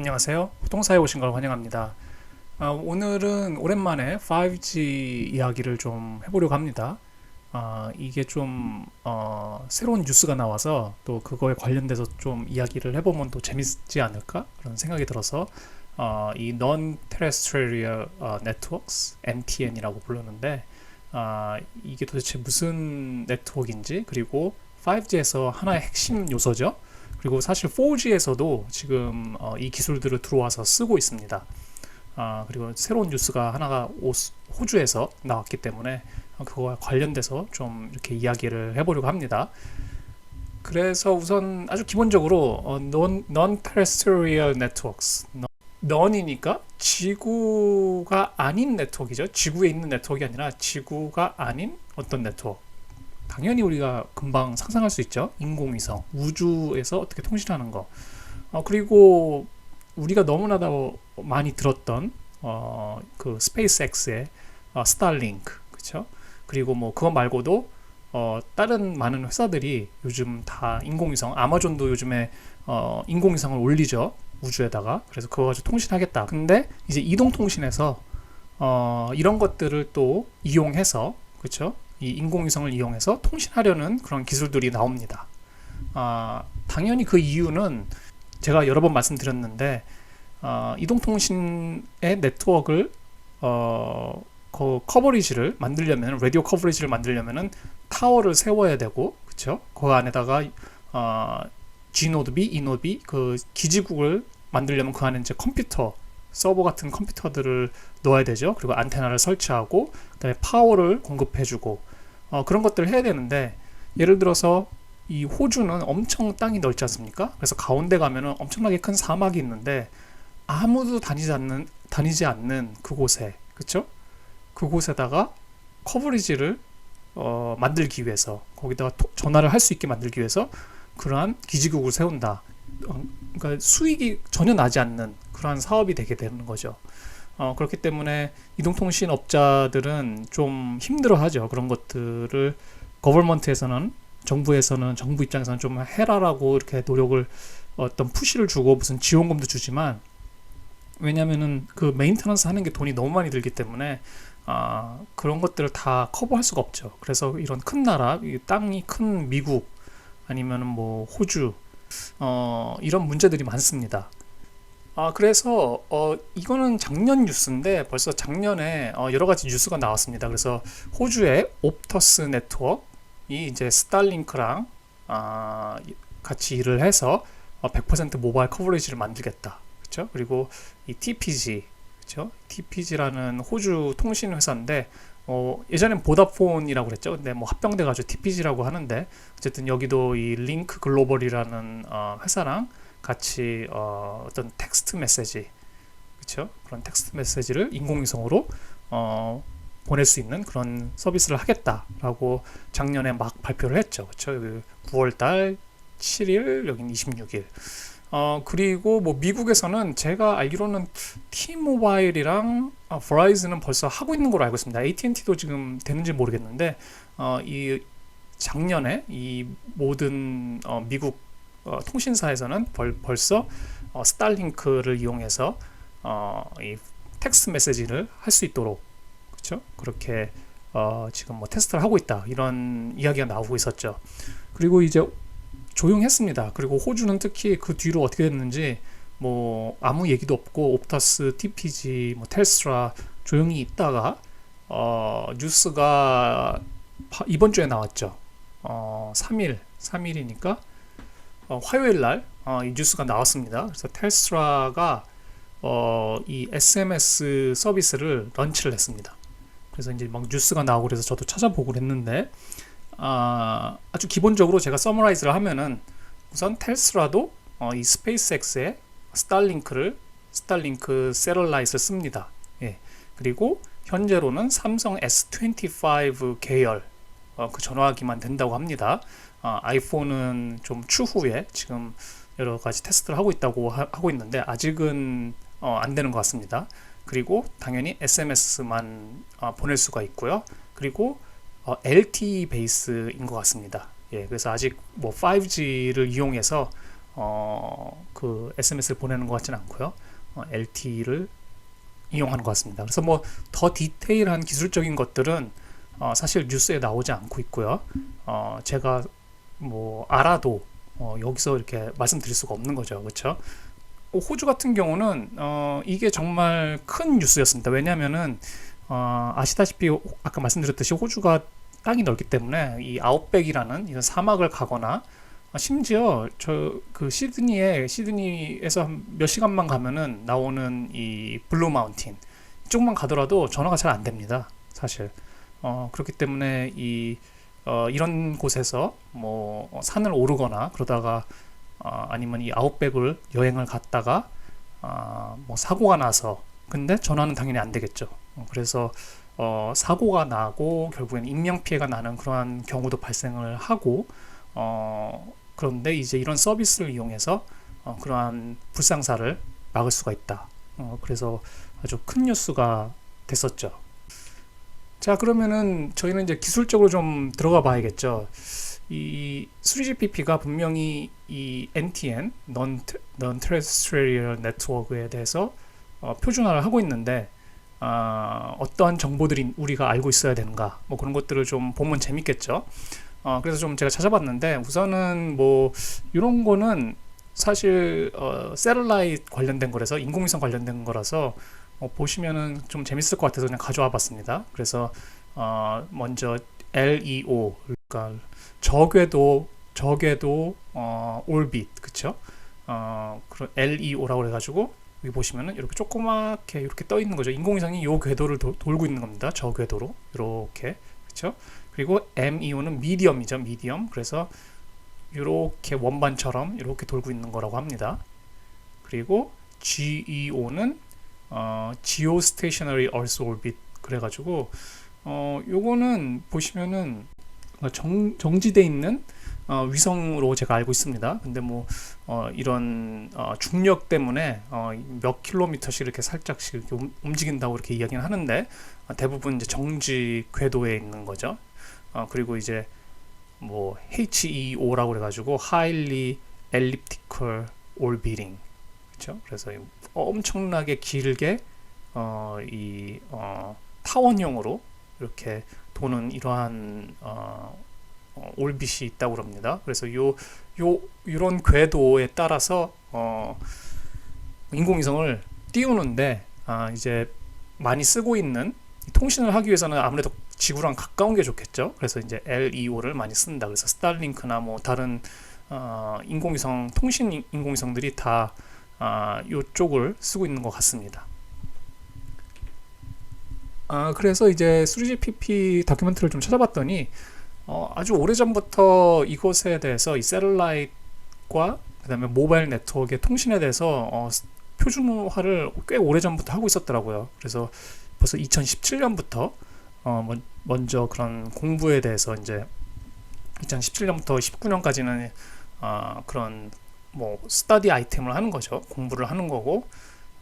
안녕하세요. 부동사에 오신 걸 환영합니다. 아, 오늘은 오랜만에 5G 이야기를 좀 해보려고 합니다. 아, 이게 좀 어, 새로운 뉴스가 나와서 또 그거에 관련돼서 좀 이야기를 해보면 또 재밌지 않을까 그런 생각이 들어서 어, 이 Non-Terrestrial 어, Networks (NTN)이라고 부르는데 아, 이게 도대체 무슨 네트워크인지 그리고 5G에서 하나의 핵심 요소죠. 그리고 사실 4G에서도 지금 어, 이 기술들을 들어와서 쓰고 있습니다. 아, 그리고 새로운 뉴스가 하나가 오, 호주에서 나왔기 때문에 그거와 관련돼서 좀 이렇게 이야기를 해보려고 합니다. 그래서 우선 아주 기본적으로 어, non, non-terrestrial networks non이니까 지구가 아닌 네트워크이죠. 지구에 있는 네트워크가 아니라 지구가 아닌 어떤 네트워크. 당연히 우리가 금방 상상할 수 있죠. 인공위성, 우주에서 어떻게 통신하는 거. 어, 그리고 우리가 너무나도 많이 들었던 어, 그 스페이스X의 어, 스타링크, 그렇죠? 그리고 뭐 그거 말고도 어, 다른 많은 회사들이 요즘 다 인공위성, 아마존도 요즘에 어, 인공위성을 올리죠 우주에다가. 그래서 그거 가지고 통신하겠다. 근데 이제 이동통신에서 어, 이런 것들을 또 이용해서 그렇죠? 이 인공위성을 이용해서 통신하려는 그런 기술들이 나옵니다. 아, 당연히 그 이유는 제가 여러 번 말씀드렸는데 어, 이동통신의 네트워크를 어, 그 커버리지를 만들려면 라디오 커버리지를 만들려면은 타워를 세워야 되고 그렇죠? 그 안에다가 어, G노드 B, E노드 B 그 기지국을 만들려면 그 안에 이제 컴퓨터 서버 같은 컴퓨터들을 넣어야 되죠. 그리고 안테나를 설치하고 그다음에 파워를 공급해주고 어, 그런 것들을 해야 되는데 예를 들어서 이 호주는 엄청 땅이 넓지 않습니까? 그래서 가운데 가면은 엄청나게 큰 사막이 있는데 아무도 다니지 않는 다니지 않는 그곳에 그렇죠? 그곳에다가 커버리지를 어, 만들기 위해서 거기다가 토, 전화를 할 수 있게 만들기 위해서 그러한 기지국을 세운다. 어, 그러니까 수익이 전혀 나지 않는 그러한 사업이 되게 되는 거죠. 어, 그렇기 때문에 이동통신 업자들은 좀 힘들어하죠. 그런 것들을 거벌먼트에서는 정부에서는 정부 입장에서는 좀 해라라고 이렇게 노력을 어떤 푸시를 주고 무슨 지원금도 주지만 왜냐면은 그 메인터넌스 하는 게 돈이 너무 많이 들기 때문에 아, 그런 것들을 다 커버할 수가 없죠. 그래서 이런 큰 나라, 땅이 큰 미국 아니면은 뭐 호주 어, 이런 문제들이 많습니다. 아, 그래서 어, 이거는 작년 뉴스인데 벌써 작년에 어, 여러 가지 뉴스가 나왔습니다. 그래서 호주의 옵터스 네트워크이 이제 스탈링크랑 아, 같이 일을 해서 어, 100% 모바일 커버리지를 만들겠다. 그렇죠? 그리고 이 TPG 그렇죠? TPG라는 호주 통신 회사인데 어, 예전엔 보다폰이라고 그랬죠. 근데 뭐 합병돼 가지고 TPG라고 하는데 어쨌든 여기도 이 링크 글로벌이라는 어, 회사랑 같이 어, 어떤 텍스트 메시지 그렇죠? 그런 텍스트 메시지를 인공위성으로 어, 보낼 수 있는 그런 서비스를 하겠다라고 작년에 막 발표를 했죠. 그렇죠? 9월달 7일 여긴 26일. 어 그리고 뭐 미국에서는 제가 알기로는 T-모바일이랑 아, 버라이즌은 벌써 하고 있는 걸로 알고 있습니다. AT&T도 지금 되는지 모르겠는데 어 이 작년에 이 모든 어, 미국 어, 통신사에서는 벌, 벌써 어, 스타링크를 이용해서 어, 이 텍스트 메시지를 할 수 있도록 그렇죠? 그렇게 어, 지금 뭐 테스트를 하고 있다 이런 이야기가 나오고 있었죠. 그리고 이제 조용했습니다. 그리고 호주는 특히 그 뒤로 어떻게 됐는지 뭐 아무 얘기도 없고 옵타스, TPG, 뭐 텔스트라 조용히 있다가 어, 뉴스가 이번 주에 나왔죠. 어, 3일, 3일이니까 어, 화요일 날 어, 이 뉴스가 나왔습니다. 그래서 텔스트라가 어, 이 SMS 서비스를 런치를 했습니다. 그래서 이제 막 뉴스가 나오고 그래서 저도 찾아보고 그랬는데 아, 아주 기본적으로 제가 서머라이즈를 하면은 우선 텔스라도 어, 이 스페이스X의 스타링크를 스타링크 세럴라이트를 씁니다. 예. 그리고 현재로는 삼성 S25 계열 어, 그 전화기만 된다고 합니다. 어, 아이폰은 좀 추후에 지금 여러 가지 테스트를 하고 있다고 하, 고 있는데 아직은 어, 안 되는 것 같습니다. 그리고 당연히 SMS만 어, 보낼 수가 있고요. 그리고 어, LTE 베이스인 것 같습니다. 예, 그래서 아직 뭐 5G를 이용해서 어, 그 SMS를 보내는 것 같지는 않고요. 어, LTE를 이용하는 것 같습니다. 그래서 뭐 더 디테일한 기술적인 것들은 어, 사실 뉴스에 나오지 않고 있고요. 어, 제가 뭐 알아도 어, 여기서 이렇게 말씀드릴 수가 없는 거죠. 그렇죠? 호주 같은 경우는 어, 이게 정말 큰 뉴스였습니다. 왜냐하면은 어, 아시다시피 아까 말씀드렸듯이 호주가 땅이 넓기 때문에 이 아웃백이라는 이런 사막을 가거나 아, 심지어 저 그 시드니에 시드니에서 한 몇 시간만 가면은 나오는 이 블루 마운틴 이쪽만 가더라도 전화가 잘 안 됩니다. 사실 어, 그렇기 때문에 이 어, 이런 곳에서 뭐 어, 산을 오르거나 그러다가 어, 아니면 이 아웃백을 여행을 갔다가 어, 뭐 사고가 나서 근데 전화는 당연히 안 되겠죠. 어, 그래서 어, 사고가 나고 결국엔 인명 피해가 나는 그러한 경우도 발생을 하고 어, 그런데 이제 이런 서비스를 이용해서 어, 그러한 불상사를 막을 수가 있다. 어, 그래서 아주 큰 뉴스가 됐었죠. 자, 그러면은 저희는 이제 기술적으로 좀 들어가 봐야겠죠. 이 3GPP가 분명히 이 NTN, Non Non-Terrestrial Network에 대해서 어, 표준화를 하고 있는데 어, 어떠한 정보들이 우리가 알고 있어야 되는가, 뭐 그런 것들을 좀 보면 재밌겠죠. 어, 그래서 좀 제가 찾아봤는데 우선은 뭐 이런 거는 사실 어, 셀룰라이트 관련된 거라서 인공위성 관련된 거라서 어, 보시면은 좀 재밌을 것 같아서 그냥 가져와 봤습니다. 그래서 어, 먼저 LEO 그러니까 저궤도 저궤도 어, 올빗 그쵸? 어, 그런 LEO라고 해가지고 여기 보시면은 이렇게 조그맣게 이렇게 떠 있는 거죠. 인공위성이 요 궤도를 도, 돌고 있는 겁니다. 저 궤도로 이렇게 그렇죠? 그리고 MEO는 미디엄이죠. 미디엄. 그래서 이렇게 원반처럼 이렇게 돌고 있는 거라고 합니다. 그리고 GEO는 어, Geostationary Earth Orbit 그래가지고 어, 요거는 보시면은 정, 정지돼 있는 어, 위성으로 제가 알고 있습니다. 근데 뭐 어, 이런 어, 중력 때문에 어, 몇 킬로미터씩 이렇게 살짝씩 이렇게 움, 움직인다고 이렇게 이야기는 하는데 어, 대부분 이제 정지 궤도에 있는 거죠. 어, 그리고 이제 뭐 HEO라고 그래가지고 Highly Elliptical Orbiting 그렇죠? 그래서 엄청나게 길게 어, 이 어, 타원형으로 이렇게 도는 이러한 어, 어, 올빗이 있다고 그럽니다. 그래서 요, 요, 이런 궤도에 따라서, 어, 인공위성을 띄우는데, 아, 이제 많이 쓰고 있는 통신을 하기 위해서는 아무래도 지구랑 가까운 게 좋겠죠. 그래서 이제 LEO를 많이 쓴다. 그래서 스타링크나 뭐 다른 어, 인공위성 통신 인공위성들이 다 아, 이쪽을 쓰고 있는 것 같습니다. 아, 그래서 이제 3GPP 다큐멘터리를 좀 찾아봤더니 어, 아주 오래전부터 이것에 대해서 이 셀룰라이트과 그다음에 모바일 네트워크의 통신에 대해서 어, 표준화를 꽤 오래전부터 하고 있었더라고요. 그래서 벌써 2017년부터 어, 먼저 그런 공부에 대해서 이제 2017년부터 19년까지는 어, 그런 뭐 스터디 아이템을 하는 거죠. 공부를 하는 거고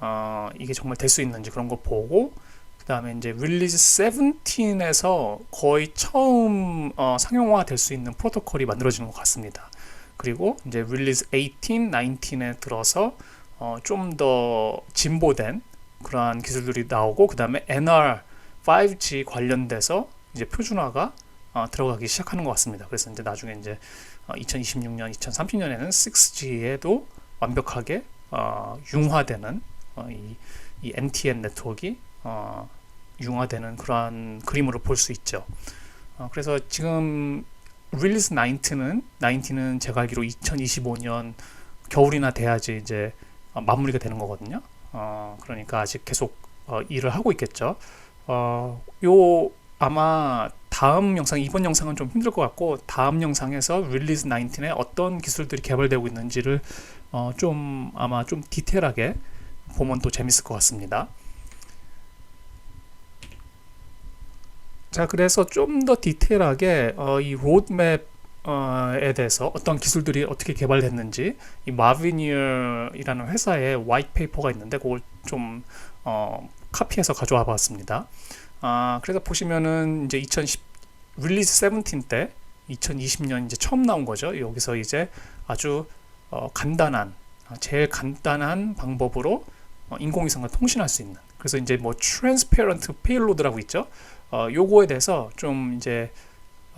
어, 이게 정말 될 수 있는지 그런 거 보고 그 다음에 이제 릴리즈 17에서 거의 처음 어, 상용화 될 수 있는 프로토콜이 만들어지는 것 같습니다. 그리고 이제 릴리즈 18, 19에 들어서 어, 좀 더 진보된 그러한 기술들이 나오고 그 다음에 NR 5G 관련돼서 이제 표준화가 어, 들어가기 시작하는 것 같습니다. 그래서 이제 나중에 이제 어, 2026년, 2030년에는 6G에도 완벽하게 어, 융화되는 어, 이, 이 NTN 네트워크가 어, 융화되는 그러한 그림으로 볼 수 있죠. 어, 그래서 지금 릴리스 19는 19는 제가 알기로 2025년 겨울이나 돼야지 이제 어, 마무리가 되는 거거든요. 어, 그러니까 아직 계속 어, 일을 하고 있겠죠. 어, 요 아마 다음 영상 이번 영상은 좀 힘들 것 같고 다음 영상에서 릴리즈 19에 어떤 기술들이 개발되고 있는지를 어, 좀 아마 좀 디테일하게 보면 또 재밌을 것 같습니다. 자, 그래서 좀 더 디테일하게 어, 이 로드맵 에 대해서 어떤 기술들이 어떻게 개발됐는지 이 마비니얼이라는 회사의 화이트 페이퍼가 있는데 그걸 좀 어, 카피해서 가져와 봤습니다. 아, 그래서 보시면은 이제 2010 릴리즈 17때 2020년 이제 처음 나온 거죠. 여기서 이제 아주 어, 간단한 아, 제일 간단한 방법으로 어, 인공위성과 통신할 수 있는 그래서 이제 뭐 transparent payload라고 있죠. 어, 요거에 대해서 좀 이제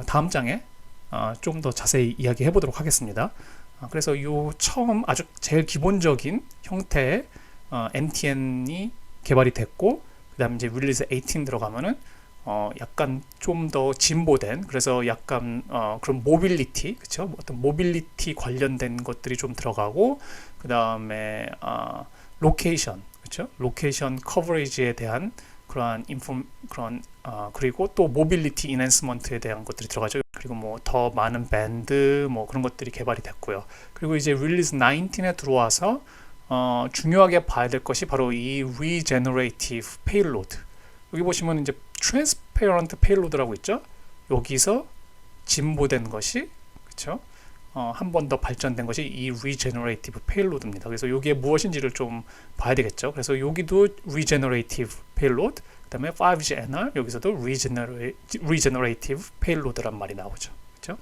다음 장에 어, 좀더 자세히 이야기해 보도록 하겠습니다. 어, 그래서 요 처음 아주 제일 기본적인 형태의 어, NTN이 개발이 됐고 그다음에 이제 릴리즈 18 들어가면은 어 약간 좀 더 진보된 그래서 약간 어 그런 모빌리티 그쵸? 어떤 모빌리티 관련된 것들이 좀 들어가고 그 다음에 어 로케이션 그쵸? 로케이션 커버리지에 대한 그러한 인폼 그런 어 그리고 또 모빌리티 이넨스먼트에 대한 것들이 들어가죠. 그리고 뭐 더 많은 밴드 뭐 그런 것들이 개발이 됐고요. 그리고 이제 릴리즈 19에 들어와서 어 중요하게 봐야 될 것이 바로 이 regenerative payload 여기 보시면 이제 transparent payload라고 있죠. 여기서 진보된 것이 그렇죠. 어, 한 번 더 발전된 것이 이 regenerative payload입니다. 그래서 이게 무엇인지를 좀 봐야 되겠죠. 그래서 여기도 regenerative payload, 그 다음에 5G NR 여기서도 regenerate, regenerative payload란 말이 나오죠. 그렇죠?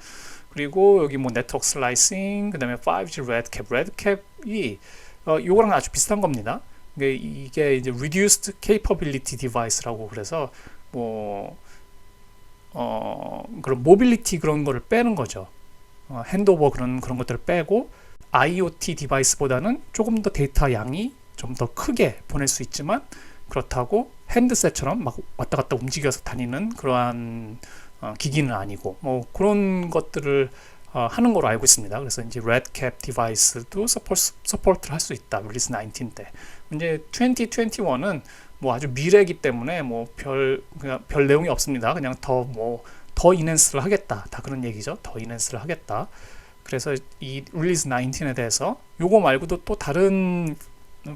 그리고 여기 뭐 network slicing, 그다음에 5G redcap, redcap이 어, 이거랑 아주 비슷한 겁니다. 이게 이제 reduced capability device라고 그래서 뭐 어, 그런 모빌리티 그런 거를 빼는 거죠. 어, 핸드오버 그런 그런 것들을 빼고 IoT 디바이스보다는 조금 더 데이터 양이 좀 더 크게 보낼 수 있지만 그렇다고 핸드셋처럼 막 왔다 갔다 움직여서 다니는 그러한 어, 기기는 아니고 뭐 그런 것들을 어, 하는 걸로 알고 있습니다. 그래서 이제 레드캡 디바이스도 서포트, 서포트를 할 수 있다. 릴리스 19 때. 이제 2021은 뭐 아주 미래이기 때문에 뭐별별 내용이 없습니다. 그냥 더 뭐더 이넨스를 하겠다. 다 그런 얘기죠. 더 이넨스를 하겠다. 그래서 이 릴리즈 19에 대해서 요거 말고도 또 다른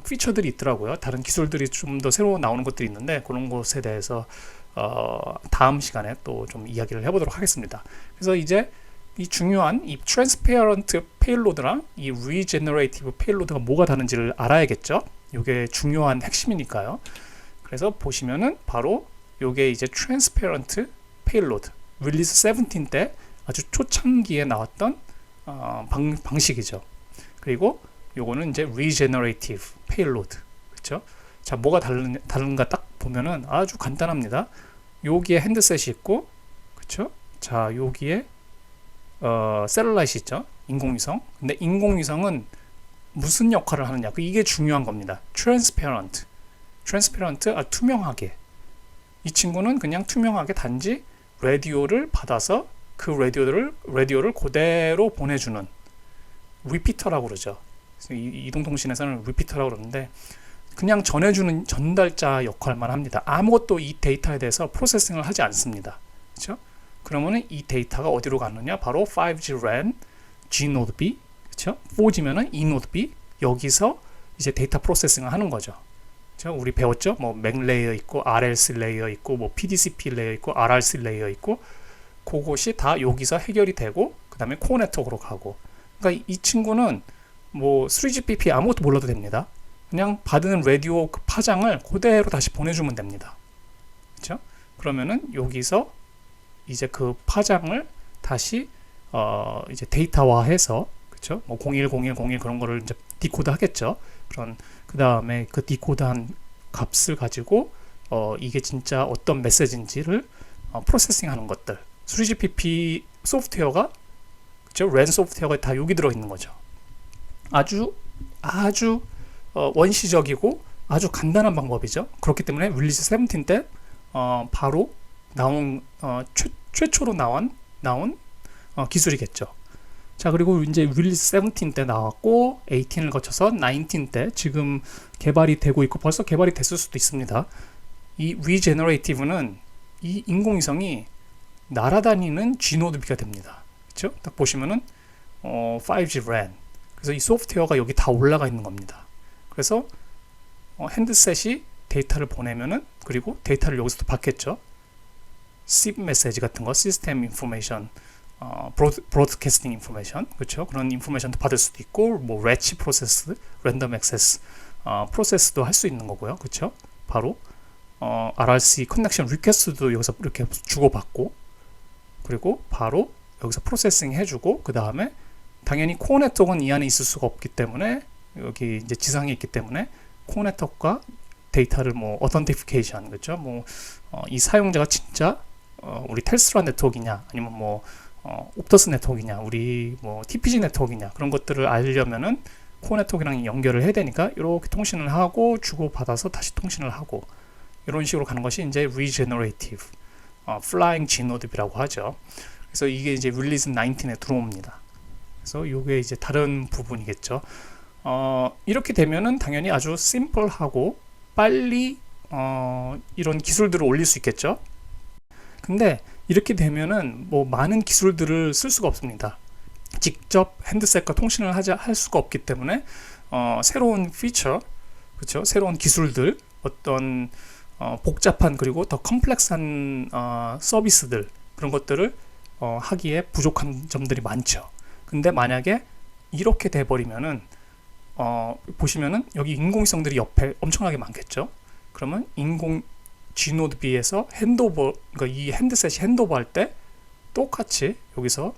피처들이 있더라고요. 다른 기술들이 좀 더 새로 나오는 것들이 있는데 그런 것에 대해서 어, 다음 시간에 또 좀 이야기를 해보도록 하겠습니다. 그래서 이제 이 중요한 이 transparent payload랑 이 regenerative payload가 뭐가 다른지를 알아야겠죠. 이게 중요한 핵심이니까요. 그래서 보시면은 바로 요게 이제 transparent payload 릴리스 17 때 아주 초창기에 나왔던 어, 방, 방식이죠. 그리고 요거는 이제 regenerative payload 그렇죠? 자 뭐가 다른, 다른가 딱 보면은 아주 간단합니다. 여기에 핸드셋이 있고 그렇죠? 자 여기에 어, 셀룰라이트 있죠? 인공위성. 근데 인공위성은 무슨 역할을 하느냐? 그 이게 중요한 겁니다. transparent. 트랜스페런트 아, 투명하게 이 친구는 그냥 투명하게 단지 라디오를 받아서 그 라디오를 라디오를 그대로 보내주는 리피터라고 그러죠. 이동통신에서는 리피터라고 그러는데 그냥 전해주는 전달자 역할만 합니다. 아무것도 이 데이터에 대해서 프로세싱을 하지 않습니다. 그렇죠? 그러면은 이 데이터가 어디로 가느냐? 바로 5G RAN G 노드 B, 그렇죠? 4G면은 E 노드 B 여기서 이제 데이터 프로세싱을 하는 거죠. 그렇죠? 우리 배웠죠? 뭐 맥 레이어 있고 RLC 레이어 있고 뭐 PDCP 레이어 있고 RRC 레이어 있고 그것이 다 여기서 해결이 되고 그다음에 코어 네트워크로 가고 그러니까 이 친구는 뭐 3GPP 아무것도 몰라도 됩니다. 그냥 받은 라디오 그 파장을 그대로 다시 보내주면 됩니다. 그렇죠? 그러면은 여기서 이제 그 파장을 다시 어 이제 데이터화해서 그렇죠? 뭐 010101 그런 거를 이제 디코드 하겠죠. 그런 그 다음에 그 디코드한 값을 가지고 어, 이게 진짜 어떤 메시지인지를 어, 프로세싱하는 것들 3GPP 소프트웨어가 그죠? 랜 소프트웨어가 다 여기 들어 있는 거죠. 아주 아주 어, 원시적이고 아주 간단한 방법이죠. 그렇기 때문에 릴리즈 17때 어, 바로 나온 어, 최, 최초로 나온 나온 어, 기술이겠죠. 자 그리고 이제 릴리스 17 때 나왔고 18을 거쳐서 19때 지금 개발이 되고 있고 벌써 개발이 됐을 수도 있습니다. 이 regenerative는 이 인공위성이 날아다니는 G노드비가 됩니다. 그렇죠? 딱 보시면은 어, 5G RAN 그래서 이 소프트웨어가 여기 다 올라가 있는 겁니다. 그래서 어, 핸드셋이 데이터를 보내면은 그리고 데이터를 여기서 도 받겠죠. SIP 메시지 같은 거, 시스템 인포메이션 어, 브로드, 캐스팅 인포메이션 그렇죠? 그런 인포메이션도 받을 수도 있고 뭐 레치 프로세스 랜덤 액세스 어, 프로세스도 할 수 있는 거고요. 그렇죠? 바로 어, RRC 커넥션 리퀘스트도 여기서 이렇게 주고받고 그리고 바로 여기서 프로세싱 해주고 그 다음에 당연히 코어 네트워크는 이 안에 있을 수가 없기 때문에 여기 이제 지상에 있기 때문에 코어 네트워크가 데이터를 뭐 어던티피케이션 그렇죠? 뭐이 사용자가 진짜 어, 우리 텔스라 네트워크이냐 아니면 뭐 어, 옵터스 네트워크이냐 우리 뭐 TPG 네트워크이냐 그런 것들을 알려면은 코어 네트워크랑 연결을 해야 되니까 이렇게 통신을 하고 주고 받아서 다시 통신을 하고 이런 식으로 가는 것이 이제 regenerative 어, flying Gnode이라고 하죠. 그래서 이게 이제 릴리즈 19에 들어옵니다. 그래서 이게 이제 다른 부분이겠죠. 어, 이렇게 되면은 당연히 아주 심플하고 빨리 어, 이런 기술들을 올릴 수 있겠죠. 근데 이렇게 되면은 뭐 많은 기술들을 쓸 수가 없습니다. 직접 핸드셋과 통신을 하자 할 수가 없기 때문에 어, 새로운 피처, 그렇죠? 새로운 기술들, 어떤 어, 복잡한 그리고 더 컴플렉스한 어, 서비스들 그런 것들을 어, 하기에 부족한 점들이 많죠. 근데 만약에 이렇게 돼 버리면은 어, 보시면은 여기 인공위성들이 옆에 엄청나게 많겠죠. 그러면 인공 G노드 B에서 핸드오버 그러니까 이 핸드셋이 핸드오버 할 때 똑같이 여기서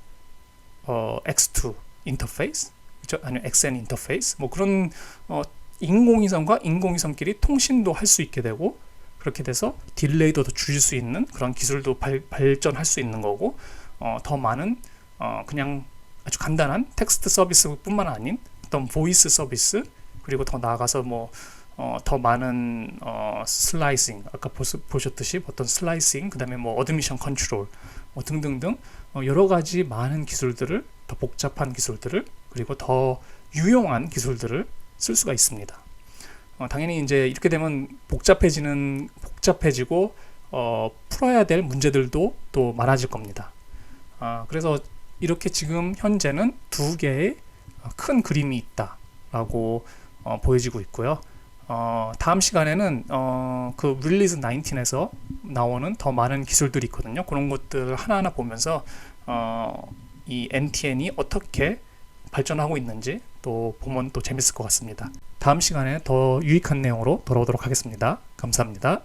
어, X2 인터페이스 그렇죠? 아니면 XN 인터페이스 뭐 그런 어, 인공위성과 인공위성끼리 통신도 할 수 있게 되고 그렇게 돼서 딜레이도 더 줄일 수 있는 그런 기술도 발, 발전할 수 있는 거고 어, 더 많은 어, 그냥 아주 간단한 텍스트 서비스뿐만 아닌 어떤 보이스 서비스 그리고 더 나아가서 뭐 어, 더 많은 어, 슬라이싱 아까 보셨듯이 어떤 슬라이싱 그 다음에 뭐 어드미션 컨트롤 뭐 등등등 어, 여러 가지 많은 기술들을 더 복잡한 기술들을 그리고 더 유용한 기술들을 쓸 수가 있습니다. 어, 당연히 이제 이렇게 되면 복잡해지는 복잡해지고 어, 풀어야 될 문제들도 또 많아질 겁니다. 아, 그래서 이렇게 지금 현재는 두 개의 어, 큰 그림이 있다라고 어, 보여지고 있고요. 어, 다음 시간에는 어, 그 릴리즈 19에서 나오는 더 많은 기술들이 있거든요. 그런 것들 하나하나 보면서 어, 이 NTN이 어떻게 발전하고 있는지 또 보면 또 재밌을 것 같습니다. 다음 시간에 더 유익한 내용으로 돌아오도록 하겠습니다. 감사합니다.